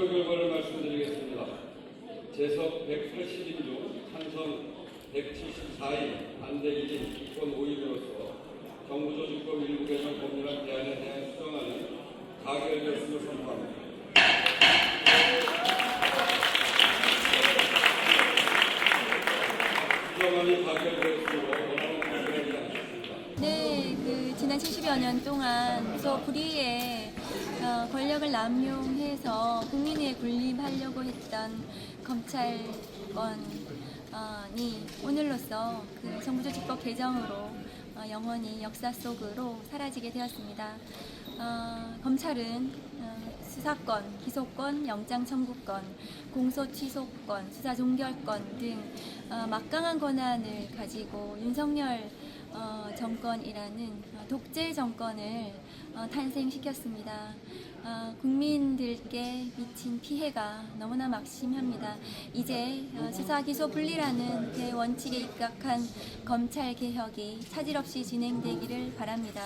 투표 결과를 말씀드리겠습니다. 재석 180인 중 찬성 174인, 반대 1인, 기권 5인으로서 정부조직법 일부 개정 법률안 대안에 대한 선포합니다. 가결되었으므로 원하는 가결하지 않습니다. 네, 그 지난 70여 년 동안 서 불의의 어, 권력을 남용해서 국민에 군림하려고 했던 검찰권이 오늘로써 그 정부조직법 개정으로 어, 영원히 역사 속으로 사라지게 되었습니다. 어, 검찰은 어, 수사권, 기소권, 영장 청구권, 공소 취소권, 수사 종결권 등 어, 막강한 권한을 가지고 윤석열 어, 정권이라는 어, 독재 정권을 어, 탄생시켰습니다. 어, 국민들께 미친 피해가 너무나 막심합니다. 이제 어, 수사 기소 분리라는 대원칙에 입각한 검찰 개혁이 차질 없이 진행되기를 바랍니다.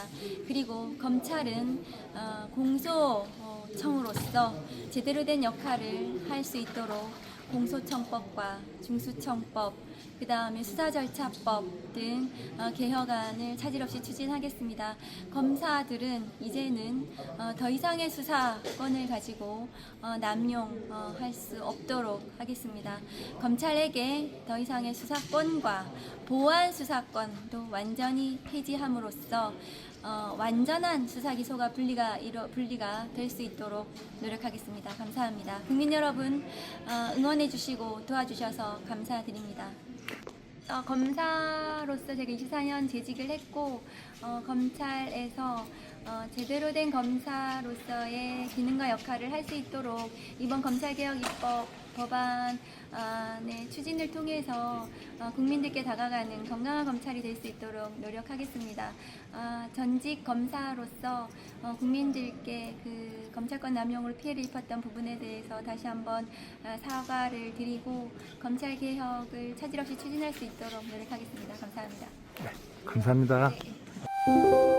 그리고 검찰은 어, 공소 어, 청으로서 제대로 된 역할을 할 수 있도록 공소청법과 중수청법, 그 다음에 수사절차법 등 어, 개혁안을 차질 없이 추진하겠습니다. 검사들은 이제는 어, 더 이상의 수사권을 가지고 어, 남용할 수 없도록 하겠습니다. 검찰에게 더 이상의 수사권과 보안 수사권도 완전히 폐지함으로써 어, 완전한 수사 기소가 분리가 이루, 분리가 될 수 있도록 노력하겠습니다. 감사합니다. 국민 여러분 어, 응원해 주시고 도와주셔서 감사드립니다. 어, 검사로서 제가 24년 재직을 했고 어, 검찰에서 어, 제대로 된 검사로서의 기능과 역할을 할 수 있도록 이번 검찰개혁 입법 법안의 추진을 통해서 어, 국민들께 다가가는 건강한 검찰이 될 수 있도록 노력하겠습니다. 아, 전직 검사로서 어, 국민들께 그 검찰권 남용으로 피해를 입었던 부분에 대해서 다시 한번 아, 사과를 드리고 검찰 개혁을 차질 없이 추진할 수 있도록 노력하겠습니다. 감사합니다. 감사합니다. 네.